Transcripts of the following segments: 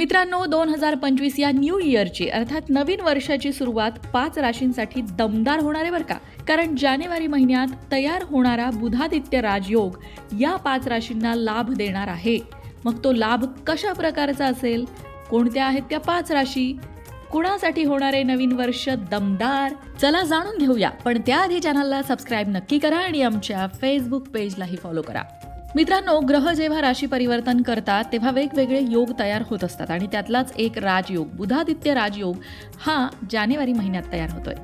मित्रांनो दोन हजार पंचवीस या न्यू इयरची अर्थात नवीन वर्षाची सुरुवात पाच राशींसाठी दमदार होणार आहे बरं का? कारण जानेवारी महिन्यात तयार होणारा बुधादित्य राजयोग या पाच राशींना लाभ देणार आहे. मग तो लाभ कशा प्रकारचा असेल? कोणत्या आहेत त्या पाच राशी? कुणासाठी होणारे नवीन वर्ष दमदार? चला जाणून घेऊया. पण त्याआधी चॅनलला सबस्क्राईब नक्की करा आणि आमच्या फेसबुक पेजलाही फॉलो करा. मित्रांनो ग्रह जेव्हा राशी परिवर्तन करतात तेव्हा वेगवेगळे योग तयार होत असतात आणि त्यातलाच एक राजयोग बुधादित्य राजयोग हा जानेवारी महिन्यात तयार होतोय.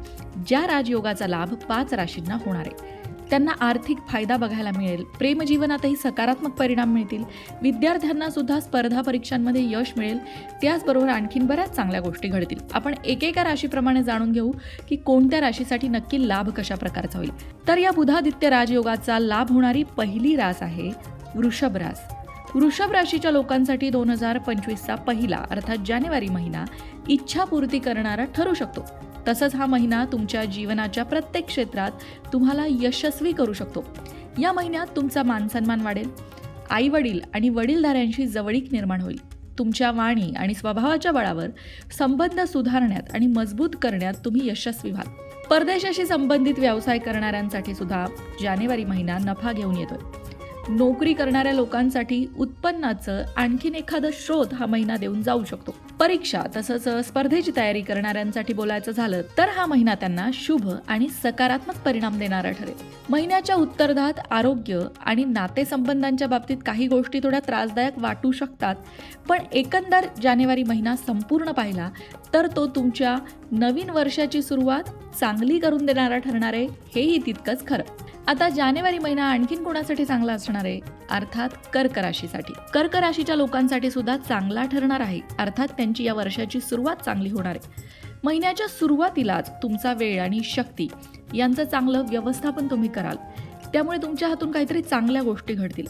ज्या राजयोगाचा लाभ पाच राशींना होणार आहे. त्यांना आर्थिक फायदा बघायला मिळेल. प्रेमजीवनातही सकारात्मक परिणाम मिळतील. विद्यार्थ्यांना सुद्धा स्पर्धा परीक्षांमध्ये यश मिळेल. त्याचबरोबर आणखीन बऱ्याच चांगल्या गोष्टी घडतील. आपण एकेका राशीप्रमाणे जाणून घेऊ की कोणत्या राशीसाठी नक्की लाभ कशा प्रकारचा होईल. तर या बुधादित्य राजयोगाचा लाभ होणारी पहिली रास आहे वृषभ रास. वृषभ राशीच्या लोकांसाठी दोन हजार पंचवीसचा पहिला अर्थात जानेवारी महिना इच्छापूर्ती करणारा ठरू शकतो. तसंच हा महिना तुमच्या जीवनाच्या प्रत्येक क्षेत्रात तुम्हाला यशस्वी करू शकतो. या महिन्यात तुमचा मानसन्मान वाढेल. आई वडील आणि वडीलधाऱ्यांशी जवळीक निर्माण होईल. तुमच्या वाणी आणि स्वभावाच्या बळावर संबंध सुधारण्यात आणि मजबूत करण्यात तुम्ही यशस्वी व्हाल. परदेशाशी संबंधित व्यवसाय करणाऱ्यांसाठी सुद्धा जानेवारी महिना नफा घेऊन येतोय. नोकरी करणाऱ्या लोकांसाठी उत्पन्नाचं आणखीन एखादं स्रोत हा महिना देऊन जाऊ शकतो. परीक्षा तसंच स्पर्धेची तयारी करणाऱ्यांसाठी बोलायचं झालं तर हा महिना त्यांना शुभ आणि सकारात्मक परिणाम देणारा ठरेल. महिन्याच्या उत्तरार्धात आरोग्य आणि नातेसंबंधांच्या बाबतीत काही गोष्टी थोड्या त्रासदायक वाटू शकतात पण एकंदर जानेवारी महिना संपूर्ण पाहिला तर तो तुमच्या नवीन वर्षाची सुरुवात चांगली करून देणारा ठरणार आहे हेही तितकंच खरं. आता जानेवारी महिना आणखीन कोणासाठी चांगला असणार आहे? अर्थात कर्क राशीसाठी. कर्क राशीच्या लोकांसाठी सुद्धा चांगला ठरणार आहे. अर्थात त्यांची या वर्षाची सुरुवात चांगली होणार आहे. महिन्याच्या सुरुवातीलाच तुमचा वेळ आणि शक्ती यांचं चांगलं व्यवस्थापन तुम्ही कराल. त्यामुळे तुमच्या हातून काहीतरी चांगल्या गोष्टी घडतील.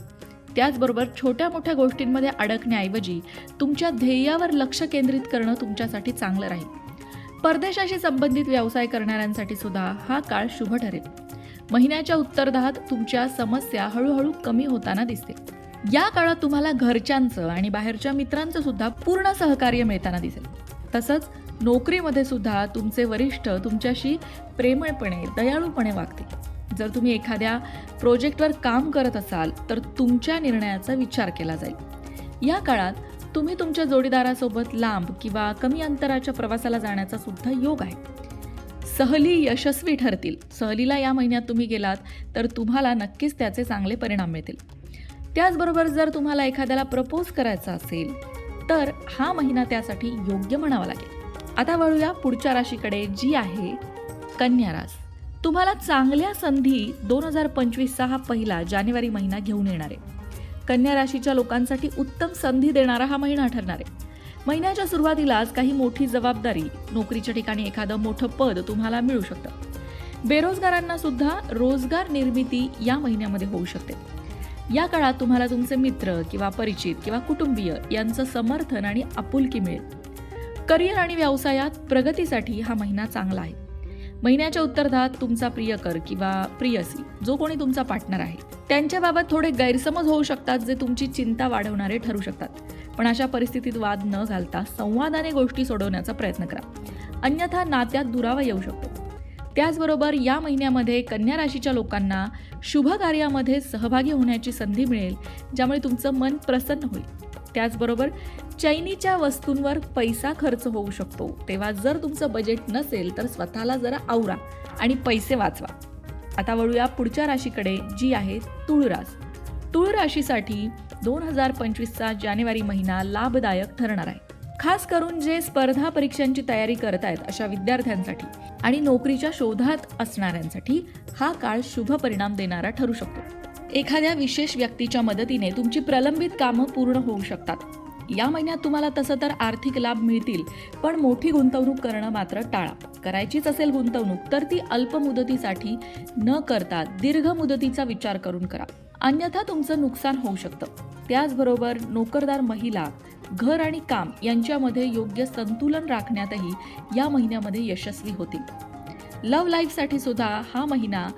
त्याचबरोबर छोट्या मोठ्या गोष्टींमध्ये अडकण्याऐवजी तुमच्या ध्येयावर लक्ष केंद्रित करणं तुमच्यासाठी चांगलं राहील. परदेशाशी संबंधित व्यवसाय करणाऱ्यांसाठी सुद्धा हा काळ शुभ ठरेल. महिन्याच्या उत्तरार्धात तुमच्या समस्या हळूहळू कमी होताना दिसते. या काळात तुम्हाला घरच्यांचं आणि बाहेरच्या मित्रांचं सुद्धा पूर्ण सहकार्य मिळताना दिसेल. तसंच नोकरीमध्ये सुद्धा तुमचे वरिष्ठ तुमच्याशी प्रेमळपणे दयाळूपणे वागतील. जर तुम्ही एखाद्या प्रोजेक्टवर काम करत असाल तर तुमच्या निर्णयाचा विचार केला जाईल. या काळात तुम्ही तुमच्या जोडीदारासोबत लांब किंवा कमी अंतराच्या प्रवासाला जाण्याचा सुद्धा योग आहे. सहली यशस्वी ठरतील. सहलीला या महिन्यात तुम्ही गेलात तर तुम्हाला नक्कीच त्याचे चांगले परिणाम मिळतील. त्याचबरोबर जर तुम्हाला एखाद्याला प्रपोज करायचा असेल तर हा महिना त्यासाठी योग्य म्हणावा लागेल. आता वळूया पुढच्या राशीकडे जी आहे कन्या रास तुम्हाला चांगल्या संधी दोन हजार पंचवीसचा हा पहिला जानेवारी महिना घेऊन येणार आहे. कन्या राशीच्या लोकांसाठी उत्तम संधी देणारा हा महिना ठरणार आहे. महिन्याच्या सुरुवातीलाच काही मोठी जबाबदारी नोकरीच्या ठिकाणी एखादं मोठं पद तुम्हाला मिळू शकतं. बेरोजगारांना सुद्धा रोजगार निर्मिती या महिन्यामध्ये होऊ शकते. या काळात तुम्हाला तुमचे मित्र किंवा परिचित किंवा कुटुंबीय यांचं समर्थन आणि आपुलकी मिळेल. करिअर आणि व्यवसायात प्रगतीसाठी हा महिना चांगला आहे. महिन्याच्या उत्तरार्धात तुमचा प्रियकर किंवा प्रियसी जो कोणी तुमचा पार्टनर आहे त्यांच्याबाबत थोडे गैरसमज होऊ शकतात जे तुमची चिंता वाढवणारे ठरू शकतात. पण अशा परिस्थितीत वाद न घालता संवादाने गोष्टी सोडवण्याचा प्रयत्न करा. अन्यथा नात्यात दुरावा येऊ शकतो. त्याचबरोबर या महिन्यामध्ये कन्या राशीच्या लोकांना शुभ कार्यामध्ये सहभागी होण्याची संधी मिळेल ज्यामुळे तुमचं मन प्रसन्न होईल. त्याचबरोबर चैनीच्या वस्तूंवर पैसा खर्च होऊ शकतो. तेव्हा जर तुमचं बजेट नसेल तर स्वतःला जरा आवरा आणि पैसे वाचवा. आता वळूया पुढच्या राशीकडे जी आहे तुळराश तुळ राशीसाठी दोन हजार पंचवीसचा जानेवारी महिना लाभदायक ठरणार आहे. खास करून जे स्पर्धा परीक्षांची तयारी करत आहेत अशा विद्यार्थ्यांसाठी आणि नोकरीच्या शोधात असणाऱ्यांसाठी हा काळ शुभ परिणाम देणारा ठरू शकतो. एखाद्या विशेष व्यक्तीच्या मदतीने तुमची प्रलंबित कामं पूर्ण होऊ शकतात. या महिन्यात तुम्हाला तसं तर आर्थिक लाभ मिळतील पण मोठी गुंतवणूक करणं मात्र टाळा करायचीच असेल गुंतवणूक तर ती अल्प मुदतीसाठी न करता दीर्घ मुदतीचा विचार करून करा. अन्यथा तुमचं नुकसान होऊ शकतं. त्याचबरोबर नोकरदार महिला घर आणि काम यांच्यामध्ये योग्य संतुलन राखण्यातही या महिन्यामध्ये यशस्वी होतील. लव्ह लाईफसाठी सुद्धा हा महिना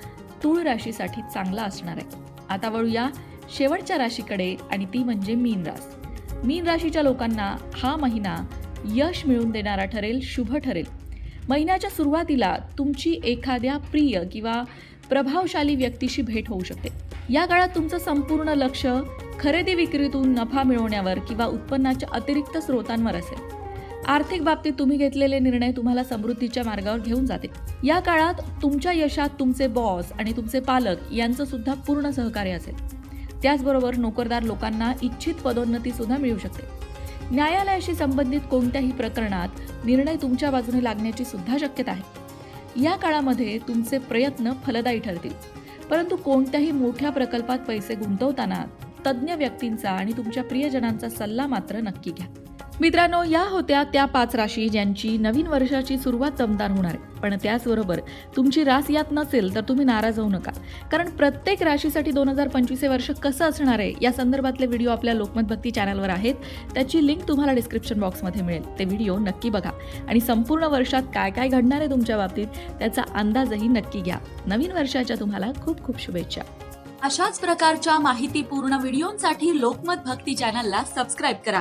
तूळ राशीसाठी चांगला असणार आहे. आता वळूया शेवटच्या राशीकडे आणि ती म्हणजे मीन रास मीन राशीच्या लोकांना हा महिना यश मिळवून देणारा ठरेल शुभ ठरेल. महिन्याच्या सुरुवातीला तुमची एखाद्या प्रिय किंवा प्रभावशाली व्यक्तीशी भेट होऊ शकते. या काळात तुमचं संपूर्ण लक्ष खरेदी विक्रीतून नफा मिळवण्यावर किंवा उत्पन्नाच्या अतिरिक्त स्रोतांवर असेल. आर्थिक बाबतीत तुम्ही घेतलेले निर्णय तुम्हाला समृद्धीच्या मार्गावर घेऊन जाते या काळात तुमच्या यशात तुमचे बॉस आणि तुमचे पालक यांचं सुद्धा पूर्ण सहकार्य असेल. त्याचबरोबर नोकरदार लोकांना इच्छित पदोन्नती सुद्धा मिळू शकते. न्यायालयाशी संबंधित कोणत्याही प्रकरणात निर्णय तुमच्या बाजूने लागण्याची सुद्धा शक्यता आहे. या काळामध्ये तुमचे प्रयत्न फलदायी ठरतील. परंतु कोणत्याही मोठ्या प्रकल्पात पैसे गुंतवताना तज्ज्ञ व्यक्तींचा आणि तुमच्या प्रियजनांचा सल्ला मात्र नक्की घ्या. मित्रांनो या होत्या त्या पाच राशी ज्यांची नवीन वर्षाची सुरुवात दमदार होणार आहे. पण त्याचबरोबर तुमची रास यात नसेल तर तुम्ही नाराज होऊ नका. कारण प्रत्येक राशीसाठी दोन हजार पंचवीस हे वर्ष कसं असणार आहे या संदर्भातले व्हिडिओ आपल्या लोकमत भक्ती चॅनलवर आहेत. त्याची लिंक तुम्हाला डिस्क्रिप्शन बॉक्समध्ये मिळेल. ते व्हिडिओ नक्की बघा. आणि संपूर्ण वर्षात काय काय घडणार आहे तुमच्या बाबतीत त्याचा अंदाजही नक्की घ्या. नवीन वर्षाच्या तुम्हाला खूप खूप शुभेच्छा. अशाच प्रकारच्या माहितीपूर्ण व्हिडिओंसाठी लोकमत भक्ती चॅनलला सबस्क्राईब करा.